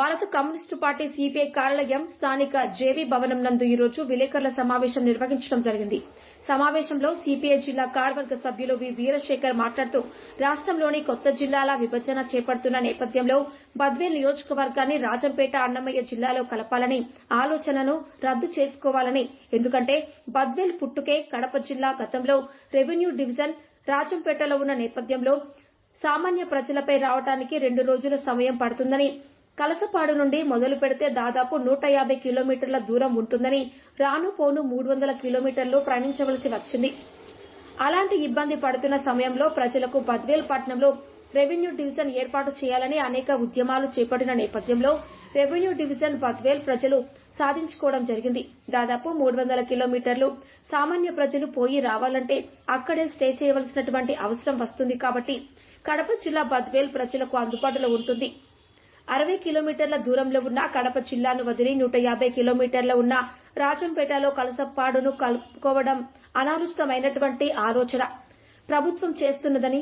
భారత communist party CPI కార్యాలయం స్థానిక జేవీ భవనం నందు ఈరోజు విలేకరుల సమావేశం నిర్వహించడం జరిగింది. సమావేశంలో సిపిఐ జిల్లా కార్యవర్గ సభ్యులు వి. వీరశేఖర్ మాట్లాడుతూ రాష్ట్రంలోని కొత్త జిల్లాల విభజన చేపడుతున్న నేపథ్యంలో బద్వేల్ నియోజకవర్గాన్ని రాజంపేట అన్నమయ్య జిల్లాలో కలపాలని ఆలోచనను రద్దు చేసుకోవాలని ఎందుకంటే బద్వేల్ పుట్టుకే కడప జిల్లా గతంలో రెవెన్యూ డివిజన్ రాజంపేటలో ఉన్న నేపథ్యంలో సామాన్య ప్రజలపై రావడానికి రెండు రోజుల సమయం పడుతుందని కలసపాడు నుండి మొదలు పెడితే దాదాపు నూట యాభై కిలోమీటర్ల దూరం ఉంటుందని రాను పోను మూడు వందల కిలోమీటర్లు ప్రయాణించవలసి వచ్చింది. అలాంటి ఇబ్బంది పడుతున్న సమయంలో ప్రజలకు బద్వేల్ పట్టణంలో రెవెన్యూ డివిజన్ ఏర్పాటు చేయాలని అనేక ఉద్యమాలు చేపట్టిన నేపథ్యంలో రెవెన్యూ డివిజన్ బద్వేల్ ప్రజలు సాధించుకోవడం జరిగింది. దాదాపు మూడు వందల కిలోమీటర్లు సామాన్య ప్రజలు పోయి రావాలంటే అక్కడే స్టే చేయవలసినటువంటి అవసరం వస్తుంది కాబట్టి కడప జిల్లా బద్వేల్ ప్రజలకు అందుబాటులో ఉంటుంది. అరవై కిలోమీటర్ల దూరంలో ఉన్న కడప జిల్లాను వదిలి నూట యాభై కిలోమీటర్ల ఉన్న రాజంపేటలో కలసపాడును కలుపుకోవడం అనాలోచితమైనటువంటి ఆలోచన. ప్రభుత్వం చేస్తున్నదని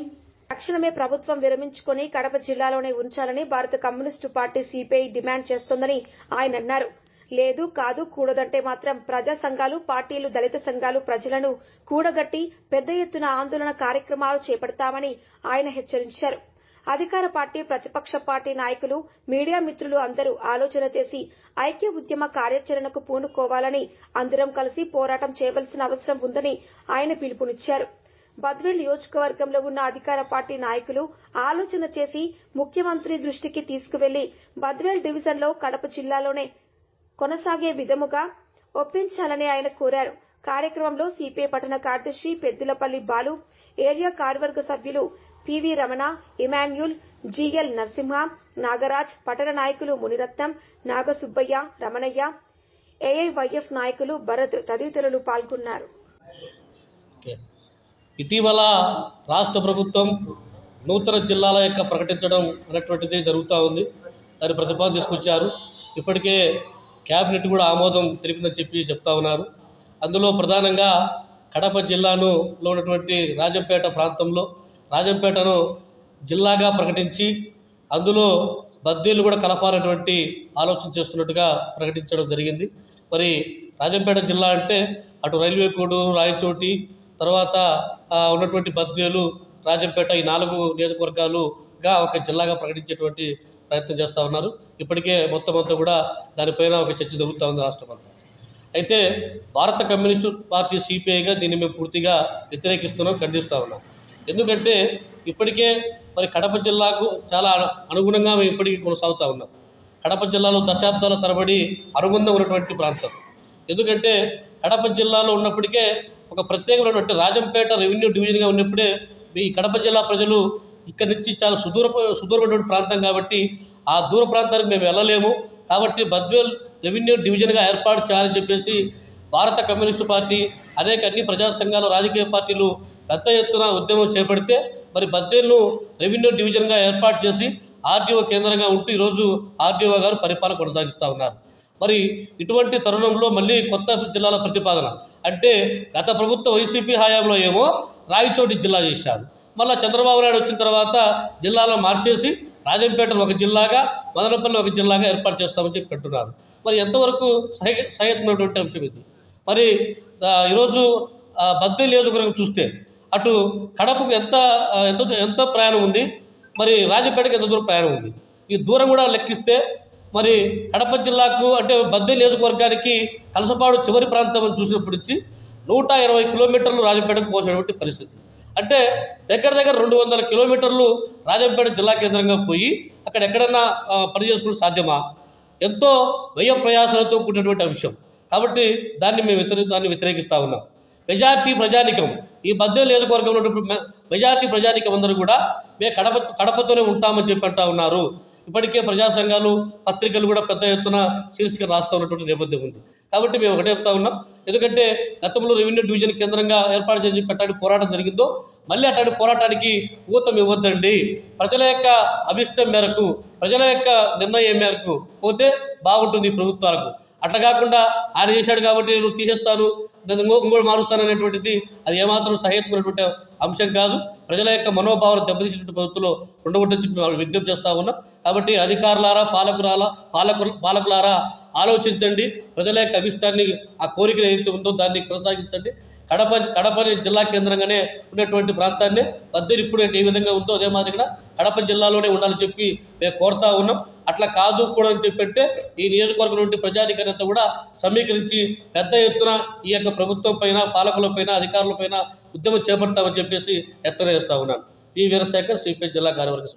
తక్షణమే ప్రభుత్వం విరమించుకొని కడప జిల్లాలోనే ఉంచాలని భారత కమ్యూనిస్టు పార్టీ సిపిఐ డిమాండ్ చేస్తోందని ఆయన అన్నారు. లేదు కాదు కూడదంటే మాత్రం ప్రజా సంఘాలు పార్టీలు దళిత సంఘాలు ప్రజలను కూడగట్టి పెద్ద ఎత్తున ఆందోళన కార్యక్రమాలు చేపడతామని ఆయన హెచ్చరించారు. అధికార పార్టీ ప్రతిపక్ష పార్టీ నాయకులు మీడియా మిత్రులు అందరూ ఆలోచన చేసి ఐక్య ఉద్యమ కార్యాచరణకు పూనుకోవాలని అందరం కలిసి పోరాటం చేయవలసిన అవసరం ఉందని ఆయన పిలుపునిచ్చారు. బద్వేల్ నియోజకవర్గంలో ఉన్న అధికార పార్టీ నాయకులు ఆలోచన చేసి ముఖ్యమంత్రి దృష్టికి తీసుకువెళ్ళి బద్వేల్ డివిజన్లో కడప జిల్లాలోనే కొనసాగే విధముగా ఒప్పించాలని ఆయన కోరారు. కార్యక్రమంలో సిపిఐ పట్టణ కార్యదర్శి పెద్దులపల్లి బాలు ఏరియా కార్యవర్గ సభ్యులు PV Ramana Emmanuel GL Narasimha Nagaraj పట్టణ నాయకులు మునిరత్నం నాగసుబ్బయ్య రమణయ్య ఏఐవైఎఫ్ నాయకులు భరత్ తదితరులు పాల్గొన్నారు. ఇటీవల రాష్ట్ర ప్రభుత్వం నూతన జిల్లాల యొక్క ప్రకటించడం అనేటువంటిది జరుగుతూ ఉంది. దాని ప్రతిపాదన తీసుకొచ్చారు. ఇప్పటికే క్యాబినెట్ కూడా ఆమోదం తెలిపిందని చెప్పి చెప్తా ఉన్నారు. అందులో ప్రధానంగా కడప జిల్లాను లో ఉన్నటువంటి రాజంపేట ప్రాంతంలో రాజంపేటను జిల్లాగా ప్రకటించి అందులో బద్దీలు కూడా కలపాలనేటువంటి ఆలోచన చేస్తున్నట్టుగా ప్రకటించడం జరిగింది. మరి రాజంపేట జిల్లా అంటే అటు రైల్వే కోడు రాయచోటి తర్వాత ఉన్నటువంటి బద్వేలు రాజంపేట ఈ నాలుగు నియోజకవర్గాలుగా ఒక జిల్లాగా ప్రకటించేటువంటి ప్రయత్నం చేస్తూ ఉన్నారు. ఇప్పటికే మొత్తం అంతా కూడా దానిపైన ఒక చర్చ జరుగుతూ ఉంది రాష్ట్రం అంతా. అయితే భారత కమ్యూనిస్టు పార్టీ సిపిఐగా దీన్ని మేము పూర్తిగా వ్యతిరేకిస్తున్నాం ఖండిస్తూ ఉన్నాం. ఎందుకంటే ఇప్పటికే మరి కడప జిల్లాకు చాలా అను- అనుగుణంగా మేము ఇప్పటికీ కొనసాగుతూ ఉన్నాం. కడప జిల్లాలో దశాబ్దాల తరబడి అనుబంధం ఉన్నటువంటి ప్రాంతం. ఎందుకంటే కడప జిల్లాలో ఉన్నప్పటికే ఒక ప్రత్యేకమైనటువంటి రాజంపేట రెవెన్యూ డివిజన్గా ఉన్నప్పుడే ఈ కడప జిల్లా ప్రజలు ఇక్కడి నుంచి చాలా సుదూర సుదూరమైనటువంటి ప్రాంతం కాబట్టి ఆ దూర ప్రాంతానికి మేము వెళ్ళలేము. కాబట్టి బద్వేల్ రెవెన్యూ డివిజన్గా ఏర్పాటు చేయాలని చెప్పేసి భారత కమ్యూనిస్టు పార్టీ అనేక అన్ని ప్రజా సంఘాలు రాజకీయ పార్టీలు పెద్ద ఎత్తున ఉద్యమం చేపడితే మరి బద్వేల్ను రెవెన్యూ డివిజన్గా ఏర్పాటు చేసి ఆర్డీఓ కేంద్రంగా ఉంటూ ఈరోజు ఆర్డీఓ గారు పరిపాలన కొనసాగిస్తూ ఉన్నారు. మరి ఇటువంటి తరుణంలో మళ్ళీ కొత్త జిల్లాల ప్రతిపాదన. అంటే గత ప్రభుత్వ వైసీపీ హయాంలో ఏమో రాయచోటి జిల్లా చేశారు. మళ్ళీ చంద్రబాబు నాయుడు వచ్చిన తర్వాత జిల్లాలను మార్చేసి రాజంపేటను ఒక జిల్లాగా మదనపల్లి ఒక జిల్లాగా ఏర్పాటు చేస్తామని చెప్పి పెట్టున్నారు మరి ఎంతవరకు సహ సహేతున్నటువంటి అంశం ఇది? మరి ఈరోజు బద్దీ నియోజకవర్గం చూస్తే అటు కడపకు ఎంత ఎంత ఎంత ప్రయాణం ఉంది మరి రాజపేటకు ఎంత దూరం ప్రయాణం ఉంది? ఈ దూరం కూడా లెక్కిస్తే మరి కడప జిల్లాకు అంటే బద్దీ నియోజకవర్గానికి కలసపాడు చివరి ప్రాంతం అని చూసినప్పుడు నుంచి నూట ఇరవై కిలోమీటర్లు రాజంపేటకు పోసేటువంటి పరిస్థితి. అంటే దగ్గర దగ్గర రెండు వందల కిలోమీటర్లు రాజంపేట జిల్లా కేంద్రంగా పోయి అక్కడ ఎక్కడన్నా పనిచేసుకోవడం పని చేసుకోవడం సాధ్యమా? ఎంతో వ్యయ ప్రయాసాలతో కూడినటువంటి అంశం. కాబట్టి దాన్ని మేము వ్యతిరే దాన్ని వ్యతిరేకిస్తూ ఉన్నాం. మెజార్టీ ప్రజానికం. ఈ మధ్య నియోజకవర్గంలో మెజార్టీ ప్రజానికం అందరూ కూడా మేము కడప కడపతోనే ఉంటామని చెప్పి అంటా ఉన్నారు. ఇప్పటికే ప్రజా సంఘాలు పత్రికలు కూడా పెద్ద ఎత్తున శీర్షిక రాస్తూ ఉన్నటువంటి నేపథ్యం ఉంది. కాబట్టి మేము ఒకటే చెప్తా ఉన్నాం. ఎందుకంటే గతంలో రెవెన్యూ డివిజన్ కేంద్రంగా ఏర్పాటు చేసి పెట్టడానికి పోరాటం జరిగిందో మళ్ళీ అట్లాంటి పోరాటానికి ఊతం ఇవ్వద్దండి. ప్రజల యొక్క అభిష్టం మేరకు ప్రజల యొక్క నిర్ణయం మేరకు పోతే బాగుంటుంది ప్రభుత్వాలకు. అట్లా కాకుండా ఆయన చేశాడు కాబట్టి నేను తీసేస్తాను నేను ఇంకో ఇంకోటి మారుస్తాననేటువంటిది అది ఏమాత్రం సహేతుకున్నటువంటి అంశం కాదు. ప్రజల యొక్క మనోభావాలు దెబ్బతీసినటువంటి పద్ధతిలో ఉండకూడదని చెప్పి మేము విజ్ఞప్తి చేస్తా ఉన్నాం. కాబట్టి అధికారులారా పాలకురాల పాలకులు పాలకులారా ఆలోచించండి. ప్రజల యొక్క అభిష్టాన్ని ఆ కోరిక ఏదైతే ఉందో దాన్ని కొనసాగించండి. కడప కడప జిల్లా కేంద్రంగానే ఉన్నటువంటి ప్రాంతాన్ని పద్దెలు ఇప్పుడు ఏ విధంగా ఉందో అదే మాదిరిగా కడప జిల్లాలోనే ఉండాలని చెప్పి మేము కోరుతా ఉన్నాం. అట్లా కాదు కూడా అని చెప్పంటే ఈ నియోజకవర్గం నుండి ప్రజాధికారంతా కూడా సమీకరించి పెద్ద ఎత్తున ఈ యొక్క ప్రభుత్వం పైన పాలకులపైన అధికారులపైన ఉద్యమం చేపడతామని చెప్పేసి ఎత్తన చేస్తా ఉన్నాను. ఈ వీరశేఖర్ సిపిఐ జిల్లా కార్యవర్గ